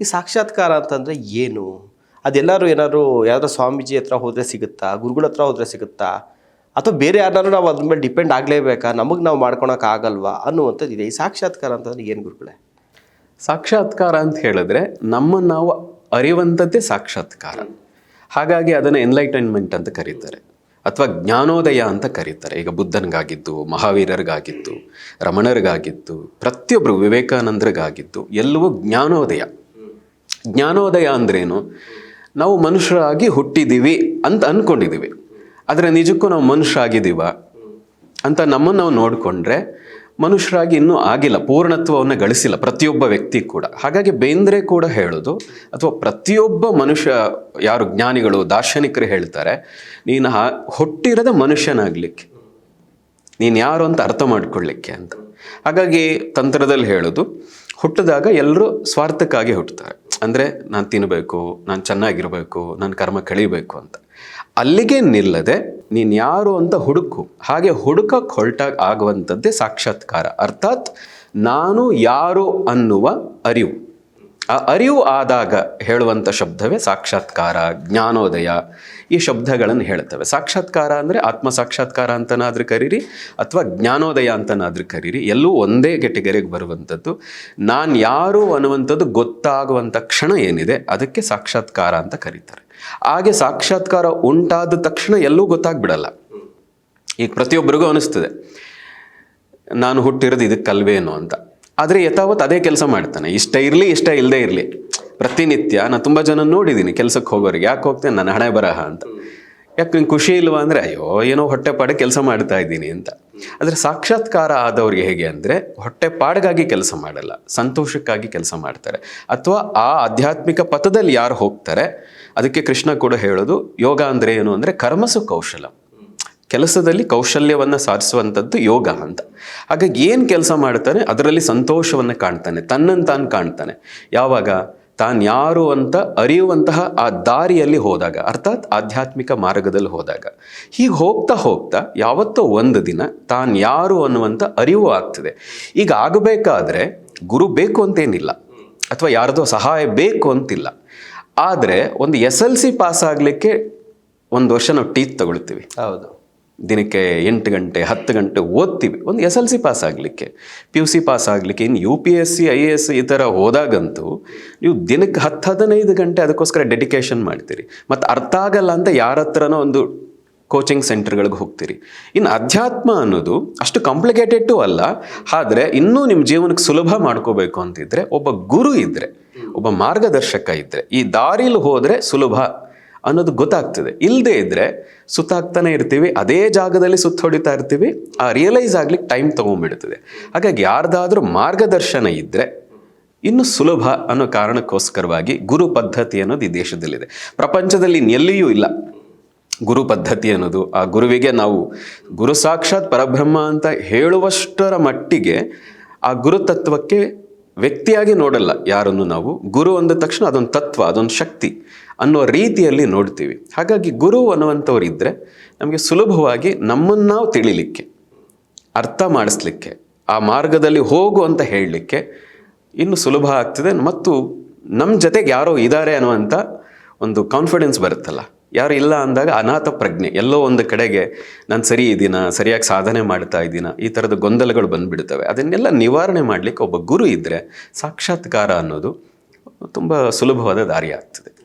ಈ ಸಾಕ್ಷಾತ್ಕಾರ ಅಂತಂದರೆ ಏನು? ಅದೆಲ್ಲರೂ ಏನಾದ್ರು ಯಾವ್ದಾದ್ರು ಸ್ವಾಮೀಜಿ ಹತ್ರ ಹೋದರೆ ಸಿಗುತ್ತಾ? ಗುರುಗಳ ಹತ್ರ ಹೋದರೆ ಸಿಗುತ್ತಾ? ಅಥವಾ ಬೇರೆ ಯಾರನ್ನಾರು ನಾವು ಅದ್ರ ಮೇಲೆ ಡಿಪೆಂಡ್ ಆಗಲೇಬೇಕಾ? ನಮಗೆ ನಾವು ಮಾಡ್ಕೊಳಕ್ಕೆ ಆಗಲ್ವಾ? ಅನ್ನುವಂಥದ್ದು ಇದೆ ಈ ಸಾಕ್ಷಾತ್ಕಾರ ಅಂತಂದರೆ ಏನು ಗುರುಗಳೇ? ಸಾಕ್ಷಾತ್ಕಾರ ಅಂತ ಹೇಳಿದ್ರೆ ನಮ್ಮನ್ನು ನಾವು ಅರಿವಂಥದ್ದೇ ಸಾಕ್ಷಾತ್ಕಾರ. ಹಾಗಾಗಿ ಅದನ್ನು ಎನ್ಲೈಟನ್ಮೆಂಟ್ ಅಂತ ಕರೀತಾರೆ. ಅಥವಾ ಜ್ಞಾನೋದಯ ಅಂತ ಕರೀತಾರೆ. ಈಗ ಬುದ್ಧನಿಗಾಗಿದ್ದು ಮಹಾವೀರರಿಗಾಗಿತ್ತು ರಮಣರಿಗಾಗಿತ್ತು ಪ್ರತಿಯೊಬ್ಬರು ವಿವೇಕಾನಂದರಿಗಾಗಿತ್ತು ಎಲ್ಲವೂ ಜ್ಞಾನೋದಯ. ಜ್ಞಾನೋದಯ ಅಂದ್ರೇನು? ನಾವು ಮನುಷ್ಯರಾಗಿ ಹುಟ್ಟಿದ್ದೀವಿ ಅಂತ ಅಂದ್ಕೊಂಡಿದ್ದೀವಿ ಆದರೆ ನಿಜಕ್ಕೂ ನಾವು ಮನುಷ್ಯರಾಗಿದ್ದೀವ ಅಂತ ನಮ್ಮನ್ನು ನಾವು ನೋಡಿಕೊಂಡ್ರೆ ಮನುಷ್ಯರಾಗಿ ಇನ್ನೂ ಆಗಿಲ್ಲ, ಪೂರ್ಣತ್ವವನ್ನು ಗಳಿಸಿಲ್ಲ ಪ್ರತಿಯೊಬ್ಬ ವ್ಯಕ್ತಿ ಕೂಡ. ಹಾಗಾಗಿ ಬೇಂದ್ರೆ ಕೂಡ ಹೇಳೋದು, ಅಥವಾ ಪ್ರತಿಯೊಬ್ಬ ಮನುಷ್ಯ, ಯಾರು ಜ್ಞಾನಿಗಳು, ದಾರ್ಶನಿಕರು ಹೇಳ್ತಾರೆ, ನೀನು ಹಾ, ಹುಟ್ಟಿರದ ಮನುಷ್ಯನಾಗಲಿಕ್ಕೆ, ನೀನು ಯಾರು ಅಂತ ಅರ್ಥ ಮಾಡ್ಕೊಳ್ಳಿಕ್ಕೆ ಅಂತ. ಹಾಗಾಗಿ ತಂತ್ರದಲ್ಲಿ ಹೇಳೋದು, ಹುಟ್ಟಿದಾಗ ಎಲ್ಲರೂ ಸ್ವಾರ್ಥಕ್ಕಾಗಿ ಹುಟ್ಟುತ್ತಾರೆ ಅಂದರೆ ನಾನು ತಿನ್ನಬೇಕು ನಾನು ಚೆನ್ನಾಗಿರಬೇಕು, ನಾನು ಕರ್ಮ ಕಳಿಬೇಕು ಅಂತ. ಅಲ್ಲಿಗೆ ನಿಲ್ಲದೆ ನೀನು ಯಾರು ಅಂತ ಹುಡುಕು. ಹಾಗೆ ಹುಡುಕಕ್ಕೆ ಹೊರಟಾಗ ಆಗುವಂಥದ್ದೇ ಸಾಕ್ಷಾತ್ಕಾರ. ಅರ್ಥಾತ್ ನಾನು ಯಾರು ಅನ್ನುವ ಅರಿವು. ಆ ಅರಿವು ಆದಾಗ ಹೇಳುವಂಥ ಶಬ್ದವೇ ಸಾಕ್ಷಾತ್ಕಾರ, ಜ್ಞಾನೋದಯ. ಈ ಶಬ್ದಗಳನ್ನು ಹೇಳ್ತವೆ ಸಾಕ್ಷಾತ್ಕಾರ ಅಂದರೆ ಆತ್ಮ ಸಾಕ್ಷಾತ್ಕಾರ ಅಂತನಾದರೂ ಕರೀರಿ ಅಥವಾ ಜ್ಞಾನೋದಯ ಅಂತನಾದರೂ ಕರೀರಿ. ಎಲ್ಲೂ ಒಂದೇ ಕೆಟಗರಿಗೆ ಬರುವಂಥದ್ದು. ನಾನು ಯಾರು ಅನ್ನುವಂಥದ್ದು ಗೊತ್ತಾಗುವಂಥ ಕ್ಷಣ ಏನಿದೆ ಅದಕ್ಕೆ ಸಾಕ್ಷಾತ್ಕಾರ ಅಂತ ಕರೀತಾರೆ. ಹಾಗೆ ಸಾಕ್ಷಾತ್ಕಾರ ಉಂಟಾದ ತಕ್ಷಣ ಎಲ್ಲೂ ಗೊತ್ತಾಗ್ಬಿಡಲ್ಲ. ಈಗ ಪ್ರತಿಯೊಬ್ಬರಿಗೂ ಅನಿಸ್ತದೆ, ನಾನು ಹುಟ್ಟಿರೋದು ಇದಕ್ಕಲ್ವೇನೋ ಅಂತ. ಆದರೆ ಯಥಾವತ್ ಅದೇ ಕೆಲಸ ಮಾಡ್ತಾನೆ. ಇಷ್ಟ ಇರಲಿ, ಇಷ್ಟ ಇಲ್ಲದೆ ಇರಲಿ. ಪ್ರತಿನಿತ್ಯ ನಾನು ತುಂಬ ಜನ ನೋಡಿದ್ದೀನಿ ಕೆಲಸಕ್ಕೆ ಹೋಗೋರಿಗೆ. ಯಾಕೆ ಹೋಗ್ತೇನೆ? ನನ್ನ ಹಣೆ ಬರಹ ಅಂತ. ಯಾಕೆ ನಿಂಗೆ ಖುಷಿ ಇಲ್ವಾ ಅಂದರೆ, ಅಯ್ಯೋ, ಏನೋ ಹೊಟ್ಟೆ ಪಾಡಿಗೆ ಕೆಲಸ ಮಾಡ್ತಾ ಇದ್ದೀನಿ ಅಂತ. ಆದರೆ ಸಾಕ್ಷಾತ್ಕಾರ ಆದವ್ರಿಗೆ ಹೇಗೆ ಅಂದರೆ ಹೊಟ್ಟೆಪಾಡಿಗಾಗಿ ಕೆಲಸ ಮಾಡಲ್ಲ. ಸಂತೋಷಕ್ಕಾಗಿ ಕೆಲಸ ಮಾಡ್ತಾರೆ. ಅಥವಾ ಆ ಆಧ್ಯಾತ್ಮಿಕ ಪಥದಲ್ಲಿ ಯಾರು ಹೋಗ್ತಾರೆ, ಅದಕ್ಕೆ ಕೃಷ್ಣ ಕೂಡ ಹೇಳೋದು, ಯೋಗ ಅಂದರೆ ಏನು ಅಂದರೆ ಕರ್ಮಸು ಕೌಶಲ. ಕೆಲಸದಲ್ಲಿ ಕೌಶಲ್ಯವನ್ನು ಸಾಧಿಸುವಂಥದ್ದು ಯೋಗ ಅಂತ. ಹಾಗಾಗಿ ಏನು ಕೆಲಸ ಮಾಡ್ತಾನೆ ಅದರಲ್ಲಿ ಸಂತೋಷವನ್ನು ಕಾಣ್ತಾನೆ ತನ್ನನ್ನು ತಾನು ಕಾಣ್ತಾನೆ. ಯಾವಾಗ? ತಾನು ಯಾರು ಅಂತ ಅರಿಯುವಂತಹ ಆ ದಾರಿಯಲ್ಲಿ ಹೋದಾಗ, ಅರ್ಥಾತ್ ಆಧ್ಯಾತ್ಮಿಕ ಮಾರ್ಗದಲ್ಲಿ ಹೋದಾಗ. ಹೀಗೆ ಹೋಗ್ತಾ ಹೋಗ್ತಾ ಯಾವತ್ತೋ ಒಂದು ದಿನ ತಾನು ಯಾರು ಅನ್ನುವಂಥ ಅರಿವು ಆಗ್ತದೆ. ಈಗ ಆಗಬೇಕಾದ್ರೆ ಗುರು ಬೇಕು ಅಂತೇನಿಲ್ಲ, ಅಥವಾ ಯಾರದೋ ಸಹಾಯ ಬೇಕು ಅಂತಿಲ್ಲ. ಆದರೆ ಒಂದು ಎಸ್ ಎಲ್ ಸಿ ಪಾಸ್ ಆಗಲಿಕ್ಕೆ ಒಂದು ವರ್ಷ ನಾವು ಟೀಚ್ ತಗೊಳ್ತೀವಿ. ಹೌದು. ದಿನಕ್ಕೆ ಎಂಟು ಗಂಟೆ, ಹತ್ತು ಗಂಟೆ ಓದ್ತೀವಿ. ಒಂದು ಎಸ್ ಎಲ್ ಸಿ ಪಾಸ್ ಆಗಲಿಕ್ಕೆ. ಪಿ ಯು ಸಿ ಪಾಸ್ ಆಗಲಿಕ್ಕೆ, ಇನ್ನು U P S C I A S ಈ ಥರ ಹೋದಾಗಂತೂ ನೀವು ದಿನಕ್ಕೆ ಹತ್ತು, ಹದಿನೈದು ಗಂಟೆ ಅದಕ್ಕೋಸ್ಕರ ಡೆಡಿಕೇಶನ್ ಮಾಡ್ತೀರಿ. ಮತ್ತು ಅರ್ಥ ಆಗಲ್ಲ ಅಂತ ಯಾರ ಹತ್ರನೋ ಒಂದು ಕೋಚಿಂಗ್ ಸೆಂಟರ್ಗಳಿಗೆ ಹೋಗ್ತೀರಿ. ಇನ್ನು ಅಧ್ಯಾತ್ಮ ಅನ್ನೋದು ಅಷ್ಟು ಕಾಂಪ್ಲಿಕೇಟೆಡ್ಡು ಅಲ್ಲ. ಆದರೆ ಇನ್ನೂ ನಿಮ್ಮ ಜೀವನಕ್ಕೆ ಸುಲಭ ಮಾಡ್ಕೋಬೇಕು ಅಂತಿದ್ದರೆ ಒಬ್ಬ ಗುರು ಇದ್ದರೆ ಒಬ್ಬ ಮಾರ್ಗದರ್ಶಕ ಇದ್ದರೆ ಈ ದಾರಿಲಿ ಹೋದರೆ ಸುಲಭ ಅನ್ನೋದು ಗೊತ್ತಾಗ್ತದೆ. ಇಲ್ಲದೆ ಇದ್ದರೆ ಸುತ್ತಾಗ್ತಾನೆ ಇರ್ತೀವಿ, ಅದೇ ಜಾಗದಲ್ಲಿ ಸುತ್ತ ಹೊಡಿತಾ ಇರ್ತೀವಿ, ಆ ರಿಯಲೈಸ್ ಆಗ್ಲಿಕ್ಕೆ ಟೈಮ್ ತೊಗೊಂಡ್ಬಿಡ್ತದೆ. ಹಾಗಾಗಿ ಯಾರ್ದಾದ್ರೂ ಮಾರ್ಗದರ್ಶನ ಇದ್ದರೆ ಇನ್ನು ಸುಲಭ ಅನ್ನೋ ಕಾರಣಕ್ಕೋಸ್ಕರವಾಗಿ ಗುರು ಪದ್ಧತಿ ಅನ್ನೋದು ಈ ದೇಶದಲ್ಲಿದೆ. ಪ್ರಪಂಚದಲ್ಲಿ ಎಲ್ಲಿಯೂ ಇಲ್ಲ. ಗುರು ಪದ್ಧತಿ ಅನ್ನೋದು, ಆ ಗುರುವಿಗೆ ನಾವು ಗುರು ಸಾಕ್ಷಾತ್ ಪರಬ್ರಹ್ಮ ಅಂತ ಹೇಳುವಷ್ಟರ ಮಟ್ಟಿಗೆ ಆ ಗುರು ತತ್ವಕ್ಕೆ ವ್ಯಕ್ತಿಯಾಗಿ ನೋಡಲ್ಲ ಯಾರನ್ನು ನಾವು, ಗುರು ಅಂದ ತಕ್ಷಣ ಅದೊಂದು ತತ್ವ, ಅದೊಂದು ಶಕ್ತಿ ಅನ್ನೋ ರೀತಿಯಲ್ಲಿ ನೋಡ್ತೀವಿ. ಹಾಗಾಗಿ ಗುರು ಅನ್ನುವಂಥವ್ರು ಇದ್ದರೆ ನಮಗೆ ಸುಲಭವಾಗಿ ನಮ್ಮನ್ನು ನಾವು ತಿಳಿಲಿಕ್ಕೆ, ಅರ್ಥ ಮಾಡಿಸ್ಲಿಕ್ಕೆ, ಆ ಮಾರ್ಗದಲ್ಲಿ ಹೋಗು ಅಂತ ಹೇಳಲಿಕ್ಕೆ ಇನ್ನು ಸುಲಭ ಆಗ್ತದೆ. ಮತ್ತು ನಮ್ಮ ಜೊತೆಗೆ ಯಾರೋ ಇದ್ದಾರೆ ಅನ್ನುವಂಥ ಒಂದು ಕಾನ್ಫಿಡೆನ್ಸ್ ಬರುತ್ತಲ್ಲ. ಯಾರು ಇಲ್ಲ ಅಂದಾಗ ಅನಾಥ ಪ್ರಜ್ಞೆ. ಎಲ್ಲೋ ಒಂದು ಕಡೆಗೆ ನಾನು ಸರಿ ಇದ್ದೀನ ಸರಿಯಾಗಿ ಸಾಧನೆ ಮಾಡ್ತಾ ಇದ್ದೀನ ಈ ಥರದ ಗೊಂದಲಗಳು ಬಂದುಬಿಡ್ತವೆ. ಅದನ್ನೆಲ್ಲ ನಿವಾರಣೆ ಮಾಡಲಿಕ್ಕೆ ಒಬ್ಬ ಗುರು ಇದ್ದರೆ ಸಾಕ್ಷಾತ್ಕಾರ ಅನ್ನೋದು ತುಂಬ ಸುಲಭವಾದ ದಾರಿ ಆಗ್ತದೆ